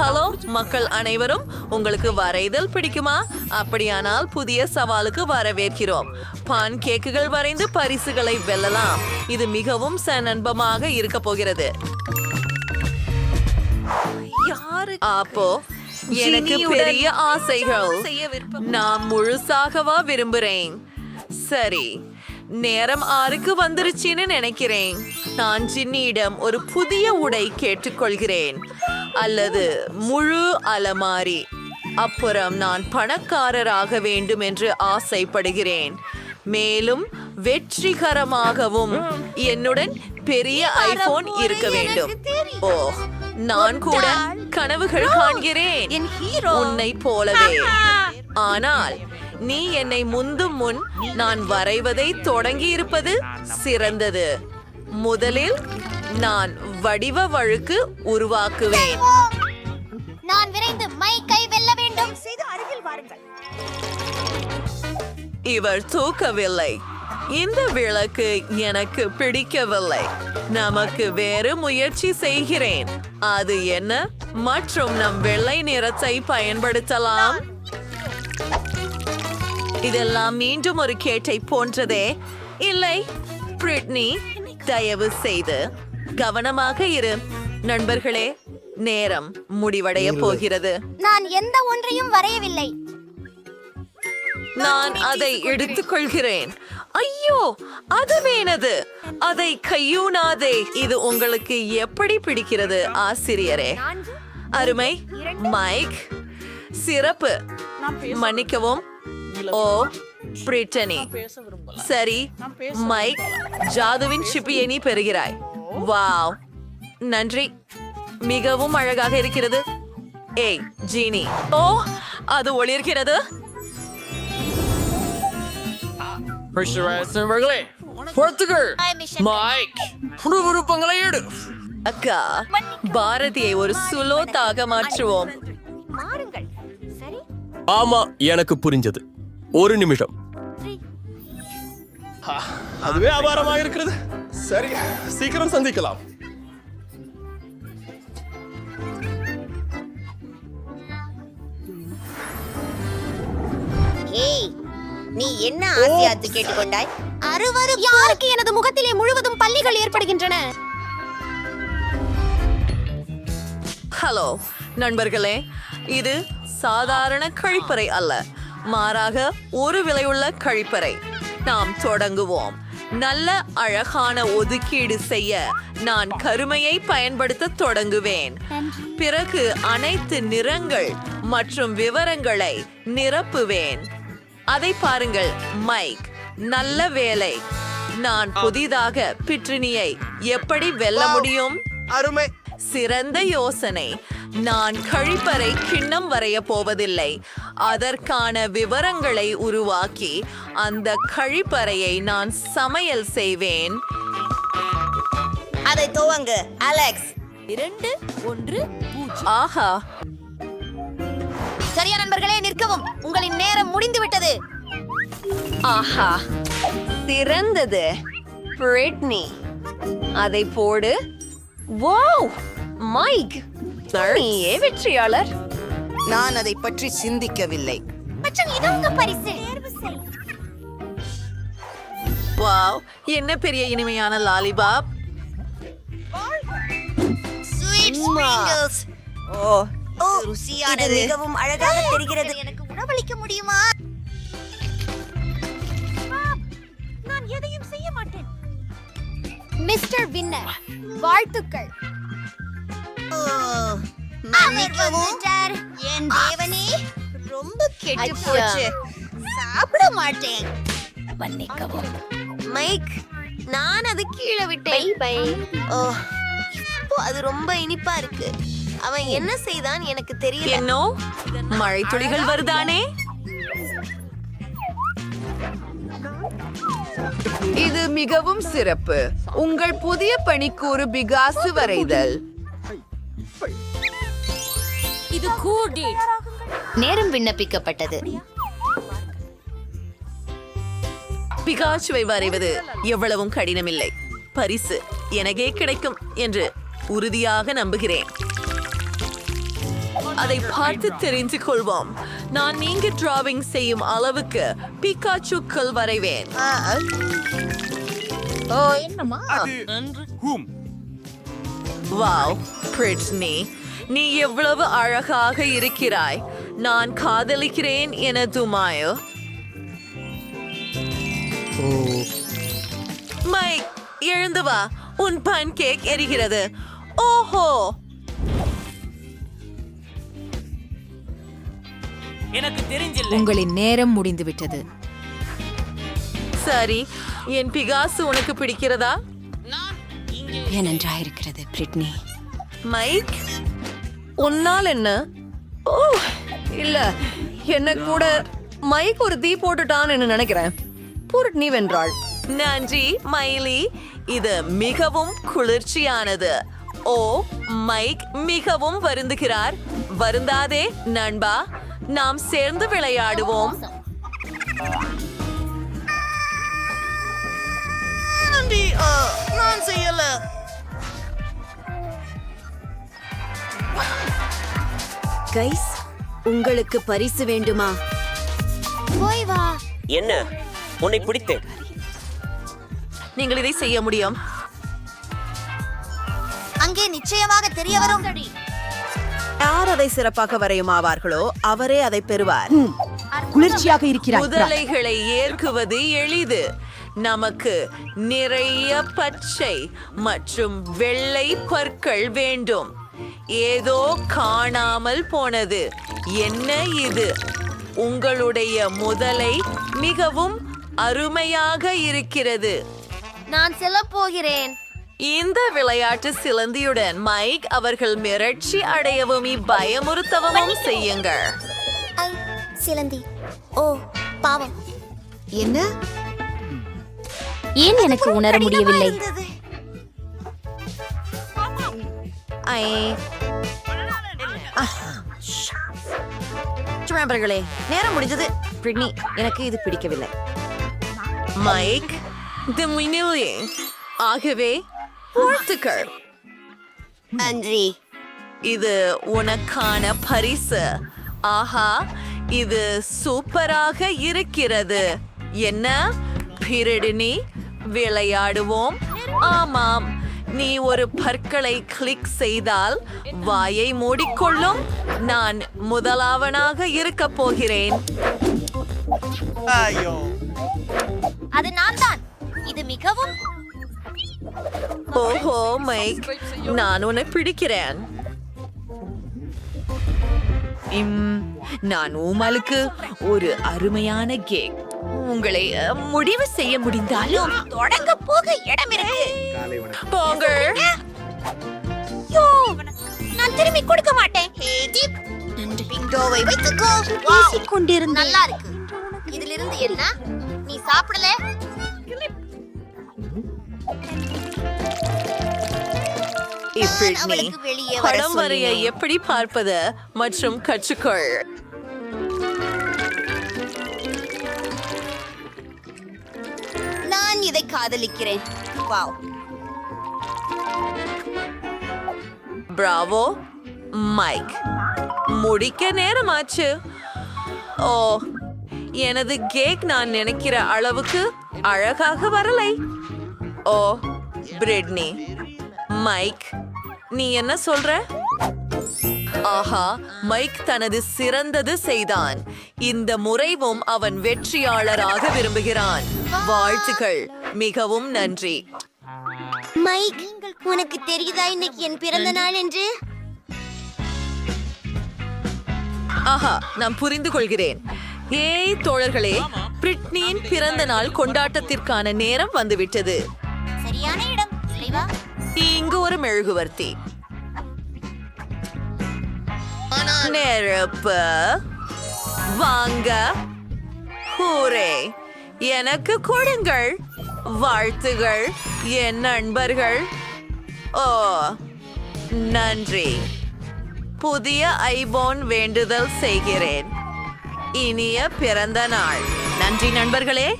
Hello மக்கள் அனைவரும். உங்களுக்கு வரைதல் பிடிக்குமா? அப்படியானால் புதிய சவாலுக்கு வரவேற்கிறோம். பான் கேக்குகள் வரைந்து பரிசுகளை வெல்லலாம். இது மிகவும் சநன்பமாக இருக்க போகிறது. அப்போ எனக்கு பெரிய ஆசைகள் நான் முழுசாகவா விரும்புறேன். சரி நேரம் ஆறுக்கு வந்துருச்சுன்னு நினைக்கிறேன். நான் ஜின்னியிடம் ஒரு புதிய உடை கேட்டுக்கொள்கிறேன். அல்லது முழு அலமாரி. அப்புறம் நான் பணக்காரராக வேண்டும் என்று ஆசைப்படுகிறேன். மேலும் வெற்றிகரமாகவும் என்னுடன் பெரிய ஐபோன் இருக்க வேண்டும். ஓ நான் கூட கனவுகள் காண்கிறேன். என் ஹீரோ. உன்னை போலவே. ஆனால் நீ என்னை முந்தும் முன் நான் வரைவதை தொடங்கி இருப்பது சிறந்தது. முதலில் நான் வடிவ வழுக்கு உருவாக்குவேன். நான் விரைந்து மைக்கை வெல்ல வேண்டும். செய்து அருகில் வாருங்கள். இவர் தூக்கவில்லை. இந்த விளக்கு எனக்கு பிடிக்கவில்லை. நமக்கு வேறு முயற்சி செய்கிறேன். அது என்ன? மற்றும் நம் வெள்ளை நிறத்தை பயன்படுத்தலாம். இதெல்லாம் மீண்டும் ஒரு கேட்டை போன்றதே. இல்லை பிரிட்னி தயவு செய்து. கவனமாக இரு. நண்பர்களே நேரம் முடிவடைய போகிறது. நான் எந்த ஒன்றையும் வரையவில்லை. நான் அதை எடுத்துக்கொள்கிறேன். ஐயோ அது வேணது. அதை கையூனாதே. இது உங்களுக்கு எப்படி பிடிக்கிறது ஆசிரியரே? அருமை. மைக். சிறப்பு. மன்னிக்கவும். ஓ பிரிட்டனி. சரி. மைக் ஜாதுவின் சிப்பியை நீ பெறுகிறாய். வாவ். நன்றி. மிகவும் அழகாக இருக்கிறது. ஏய் ஜீனி. ஓ அது ஒளிர்கிறது. நண்பர்களே பொறுத்துகள் மைக் விருப்பங்களை எடு. அக்கா பாரதியை ஒரு சுலோத்தாக மாற்றுவோம். ஆமா எனக்கு புரிஞ்சது. ஒரு நிமிஷம் அதுவே அபாரமாக இருக்கிறது. சரி. சீக்கிரம் சந்திக்கலாம். ஏய் நீ என்ன ஆசையாத்து கேட்டுக்கொண்டாய்? அறுவரும் யாருக்கு எனது முகத்திலே முழுவதும் பள்ளிகள் ஏற்படுகின்றன? ஹலோ நண்பர்களே இது சாதாரண கழிப்பறை அல்ல. மாறாக ஒரு விலையுள்ள கழிப்பறை. நாம் தொடங்குவோம். நல்ல அழகான ஒதுக்கீடு செய்ய நான் கருமையை பயன்படுத்த தொடங்குவேன். பிறகு அனைத்து நிறங்கள் மற்றும் விவரங்களை நிரப்புவேன். அதை பாருங்கள் மைக். நல்ல வேலை. நான் புதிதாக பிட்ரினியை எப்படி வெல்ல முடியும்? அருமை. சிறந்த யோசனை. நான் கழிப்பறை கிண்ணம் வரைய போவதில்லை. அதற்கான விவரங்களை உருவாக்கி அந்த கழிப்பறையை நான் சமையல் செய்வேன். அதை துவங்கு அலெக்ஸ் இரண்டு ஒன்று ஆஹா. சரியா நண்பர்களே நிற்கவும். உங்களின் நேரம் முடிந்து விட்டது ஆஹா. சிறந்தது. பிரிட்னி. அதை போடு. வாவ். மைக். நீயே வெற்றியாளர். நான் அதை பற்றி சிந்திக்கவில்லை. மற்றும் இது உங்க பரிசு. தேர்வு செய். வாவ் என்ன பெரிய இனிமையான லாலிபாப். ஸ்பிரிங்கிள்ஸ் ஓ ருசியானது. மிகவும் அழகாக தெரிகிறது. எனக்கு உணவளிக்க முடியுமா? நான் எதையும் செய்ய மாட்டேன். மிஸ்டர் வின்னர் வாழ்த்துக்கள். மன்னிக்கவும். என் தேவனே ரொம்ப கெட்டு போச்சு. சாப்பிட மாட்டேன். மன்னிக்கவும். மைக் நான் அது கீழே விட்டேன். பை ஓ இப்போ அது ரொம்ப இனிப்பா இருக்கு. அவன் என்ன செய்தான் எனக்கு தெரியல. என்னோ? மழை துளிகள் வருதானே? இது மிகவும் சிறப்பு. உங்கள் புதிய பணிக்கு ஒரு பிகாசு வரைதல். நேரம் விண்ணப்பிக்கப்பட்டது. பிகாச்சுவை வரைவது எவ்வளவும் கடினமில்லை. பரிசு எனக்கே கிடைக்கும் என்று உறுதியாக நம்புகிறேன். அதை பார்த்து தெரிந்து கொள்வோம். நான் நீங்க டிராவிங் செய்யும் அளவுக்கு பிகாச்சுக்கள் வரைவேன். வாவ் பிரிட்னி நீ எவ்வளவு அழகாக இருக்கிறாய். நான் காதலிக்கிறேன் என துமாயோ. மைக் எழுந்து வா. உன் பன் கேக் எரிகிறது. ஓஹோ. உங்களின் நேரம் முடிந்துவிட்டது. சரி என் பிகாசு உனக்கு பிடிக்கிறதா? ஏனென்றாயிருக்கிறது பிரிட்னி? மைக்? உன்னால் என்ன? ஓ இல்ல என்ன கூட மைக் ஒரு தீ போட்டுட்டான்னு நினைக்கிறேன்? புருட்னி வென்றாள். நன்றி மைலி இது மிகவும் குளிர்ச்சியானது. ஓ மைக் மிகவும் வருந்துகிறார். வருந்தாதே நண்பா. நாம் சேர்ந்து விளையாடுவோம். நான் செய்யல. கைஸ் உங்களுக்கு பரிசு வேண்டுமா? போய் வா. என்ன? உன்னை பிடித்தேன். நீங்கள் இதை செய்ய முடியும். அங்கே நிச்சயமாக தெரிய வரும். யார் அதை சிறப்பாக வரையுமாவார்களோ அவரே அதை பெறுவார். குளிர்ச்சியாக இருக்கிறார். முதலைகளை ஏற்குவது எளிது. நமக்கு நிறைய பச்சை மற்றும் வெள்ளை பற்கள் வேண்டும். ஏதோ காணாமல் போனது. என்ன இது? உங்களுடைய முதலை மிகவும் அருமையாக இருக்கிறது. நான் செல்ல போகிறேன் இந்த விளையாட்டு சிலந்தியுடன் மைக் அவர்கள் மிரட்சி அடையவும் பயமுறுத்தவும் செய்யுங்கள். ஐ சிலந்தி. ஓ பாவம். என்ன? ஏன் எனக்கு உணர முடியவில்லை? நண்பர்களே நேரம் முடிஞ்சது பிரிட்னி எனக்கு இது பிடிக்கவில்லை மைக் தி மினிலே ஆகவே வாழ்த்துக்கள் நன்றி இது உனக்கான பரிசு ஆஹா இது சூப்பராக இருக்கிறது என்ன பிரடினி விளையாடுவோம் ஆமாம் நீ ஒரு பற்களை கிளிக் செய்தால் வாயை மூடிக்கொள்ளும். நான் முதலாவனாக இருக்க போகிறேன். அது நான் தான் இது மிகவும் ஓஹோ மைக். நான் உன்னை பிடிக்கிறேன். இம், நான் உமலுக்கு ஒரு அருமையான கேக். உங்களை முடிவு செய்ய முடிந்தாலும் தொடங்க போக இடம் இருக்கு. போங்க. யோ நான் திரும்பி கொடுக்க மாட்டேன். ஹே ஜிப். பிங்கோவை வைத்துக்கோ. பேசிக் கொண்டிருந்த நல்லா இருக்கு இதிலிருந்து என்ன? நீ சாப்பிடல? படம் வரைய. எப்படி பார்ப்பது மற்றும் கற்றுக்கொள். நான் இதை காதலிக்கிறேன். வாவ். பிராவோ மைக் முடிக்க நேரமாச்சு. ஓ எனது கேக் நான் நினைக்கிற அளவுக்கு அழகாக வரலை. ஓ பிரிட்னி மைக் நீ என்ன சொல்ற? ஆஹா மைக் தனது சிறந்தது செய்தான். இந்த முறைவும் அவன் வெற்றியாளராக விரும்புகிறான். வாழ்த்துகள் மிகவும் நன்றி. மைக் உனக்கு தெரியுதா இன்னைக்கு என் பிறந்த நாள் என்று? ஆஹா நான் புரிந்து கொள்கிறேன். ஏய் தோழர்களே பிரிட்னியின் பிறந்த நாள் கொண்டாட்டத்திற்கான நேரம் வந்துவிட்டது. சரியான இடம் இங்கு ஒரு மெழுகுவர்த்தி. நெருப்பு. வாங்க. ஹூரே எனக்கு கொடுங்கள். வாழ்த்துகள் என் நண்பர்கள். ஓ நன்றி. புதிய ஐபோன் வேண்டுதல் செய்கிறேன். இனிய பிறந்த நாள். நன்றி நண்பர்களே.